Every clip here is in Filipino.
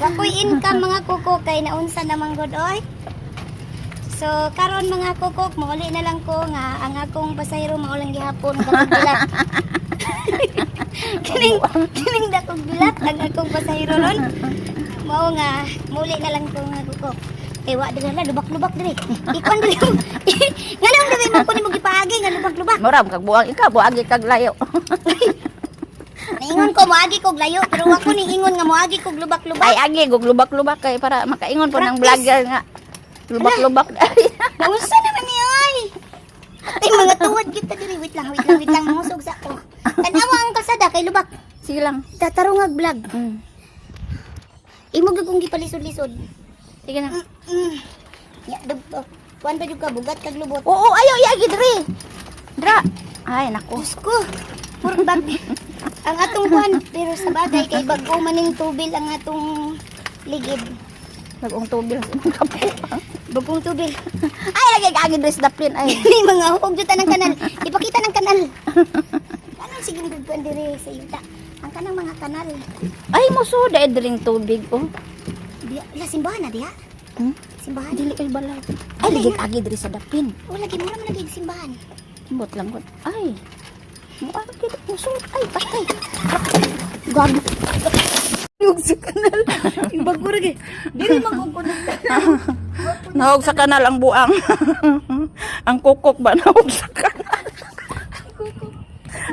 Wakoy income mga kukok kay naunsa namang good oy. So karon mga kukok mauli na lang ko nga ang akong pasahero maulang gihapon dakog bilat. kining kining dakog bilat ang akong pasahero ron. Mao nga mauli na lang ko nga kukok. Eh wa diri la lubak-lubak diri. Ikon diri. Nganong diri mo ko nimo gipaagi nga lubak-lubak. Mura kag buang ikaw, buagi kag layo. Naingon ko moagi kog layo pero ako ni ingon nga moagi kog lubak-lubak. Ay agi gug lubak-lubak kay para makaingon po ng vlogger nga. Lubak-lubak. Nausa naman ni ay. Ay mga tuwad kita diri wait lang wait lang wait lang musog sa ko. Tanawa ang kasada kay lubak. Sige lang. Tatarungag vlog. Mm. Imo gid kong gipalisod-lisod. Sige na. Mm. Ya dug kuan pa jud ka bugat kag lubot. Oo, ayaw iagi diri. Dra. Ay nako. Diyos ko. Murag bag. ang atong kuan pero sa bagay kay bago maning tubil ang atong ligid. Nagong tubil sa imong kapo. Bagong tubil. Ay lagi kaagi diri sa daplin ay. Ni mga hukog juta ng kanal. Ipakita ng kanal. Kanang sige dugtuan diri sa yuta. Ang kanang mga kanal. Ay mo suda diring tubig oh. Diya, la simbahan na diya. Hmm? Simbahan. Dili kay balaw. Ay lagi kaagi diri sa daplin. Wala lagi mura man lagi simbahan. Bot lang gud. Ay. Mo agi mo suda. Ay patay. Gago. Yung sa kanal. Yung bago rin eh. Dili magkukunog Nahog sa kanal ang buang. ang kukok ba nahog sa kanal?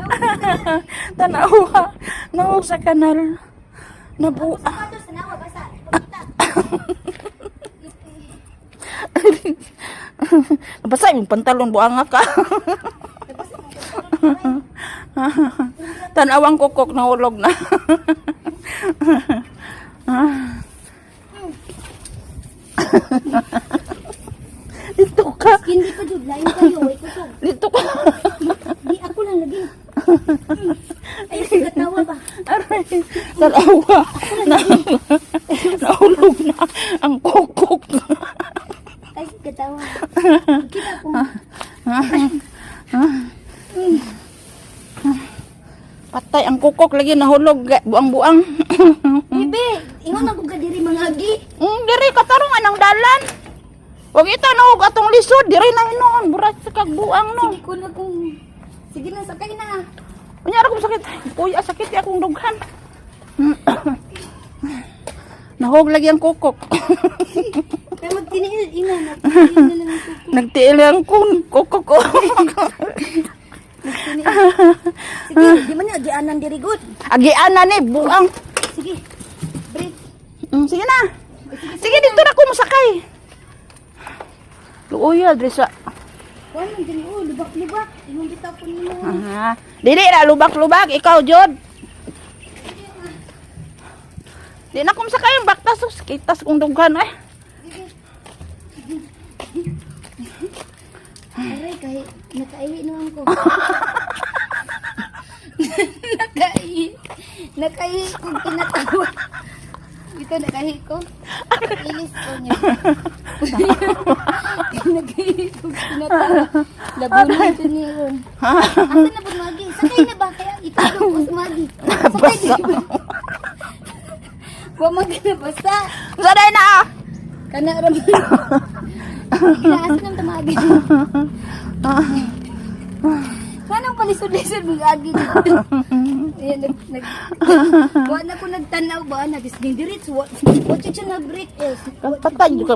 Tanawa. Nahog sa kanal. Nabuang. Sapatos na nawa basa. Basta yung pantalon buang ka. Tanawang kukok nahulog na. Dito ka. Hindi pa jud lain kayo. Dito ka. Di ako lang lagi. Ay katawa ba? Aray, dalawa. Na, nahulog na ang kukok. Ay katawa. Kita ko. Patay ang kukok lagi nahulog buang-buang. Bibi, ingon na ko ka diri mga agi. Mm, diri katarungan ang dalan. Wag ita nahug atong lisod diri na hinuon burat sa kag buang no. Sige ko na kung Sige na sakay na. Unya ra kong sakit. Kuya sakit ya akong dughan. Nahog lagi ang kukok. Kaya magtiniil ina na. Magtiniil na lang ako. Nagtiil ang kukok ko. Sige, di man niya gianan diri good. Agian na ni buang. Sige. Break. Mm, sige na. Sige dito na ko masakay. Luoy diri sa Kuan man diri oh, lubak-lubak. Ingon kita ko nimo. Aha. Dili na lubak-lubak ikaw jud. Di na ko masakay yung baktas sus kitas kong dughan eh. Aray, kahit nakaihi naman ko. nakaihi. Nakaihi kong tinatawa. Ito, nakaihi ko. Ilis ko niya. nakaihi kong tinatawa. Labunin ito niya ron. Asa na po magi? Sakay na ba? Kaya itulog ko magi. Sakay Basa. na ba? Huwag magi na basta. Saday na. ah. Kana raman. Ginaas ng tamagi. Kanang palisod-lisod ng agi. Ayan, nag... nag Buwan na ko nagtanaw ba? Nag-diretso. What, what siya nag-break is? Patay ka